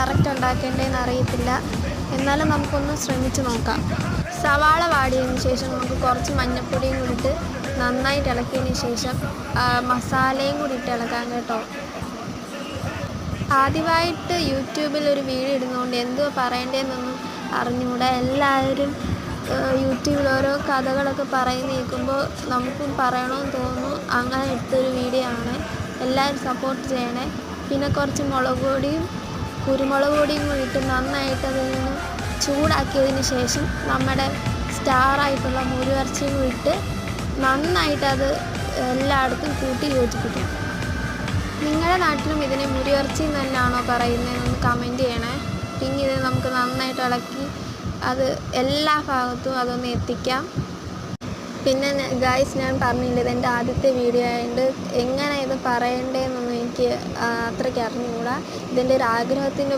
Correct ഉണ്ടാക്കേണ്ടതെന്ന് അറിയത്തില്ല. എന്നാലും നമുക്കൊന്ന് ശ്രമിച്ച് നോക്കാം. സവാള വാടിയതിന് ശേഷം നമുക്ക് കുറച്ച് മഞ്ഞൾപ്പൊടിയും കൂടി ഇട്ട് നന്നായിട്ട് ഇളക്കിയതിന് ശേഷം മസാലയും കൂടി ഇട്ട് ഇളക്കാം കേട്ടോ. ആദ്യമായിട്ട് യൂട്യൂബിൽ ഒരു വീഡിയോ ഇടുന്നതുകൊണ്ട് എന്തോ പറയേണ്ടതെന്നൊന്നും അറിഞ്ഞുകൂടാ. എല്ലാവരും യൂട്യൂബിൽ ഓരോ കഥകളൊക്കെ പറയുന്ന കേൾക്കുമ്പോൾ നമുക്കും പറയണമെന്ന് തോന്നുന്നു. അങ്ങനെ എടുത്തൊരു വീഡിയോ ആണ്. എല്ലാവരും സപ്പോർട്ട് ചെയ്യണേ. പിന്നെ കുറച്ച് മുളക് പൊടിയും കുരുമുളക് പൊടിയും കൂടി ഇട്ട് നന്നായിട്ട് അതിൽ നിന്ന് ചൂടാക്കിയതിന് ശേഷം നമ്മുടെ സ്റ്റാറായിട്ടുള്ള മുരുവരച്ചയും ഇട്ട് നന്നായിട്ട് അത് എല്ലായിടത്തും കൂട്ടി യോജിപ്പിക്കണം നിങ്ങളുടെ നാട്ടിലും ഇതിനെ മുരിയർച്ചി തന്നെയാണോ പറയുന്നതെന്ന് കമന്റ് ചെയ്യണേ. പിന്നെ ഇത് നമുക്ക് നന്നായിട്ട് ഇളക്കി അത് എല്ലാ ഭാഗത്തും അതൊന്ന് എത്തിക്കാം. പിന്നെ ഗായ്സ് ഞാൻ പറഞ്ഞില്ല ഇതെന്റെ ആദ്യത്തെ വീഡിയോ ആയതുകൊണ്ട് എങ്ങനെ ഇത് പറയണ്ടേന്നൊന്നും എനിക്ക് അത്രയ്ക്ക് അറിഞ്ഞുകൂടാ. ഇതിന്റെ ഒരു ആഗ്രഹത്തിന്റെ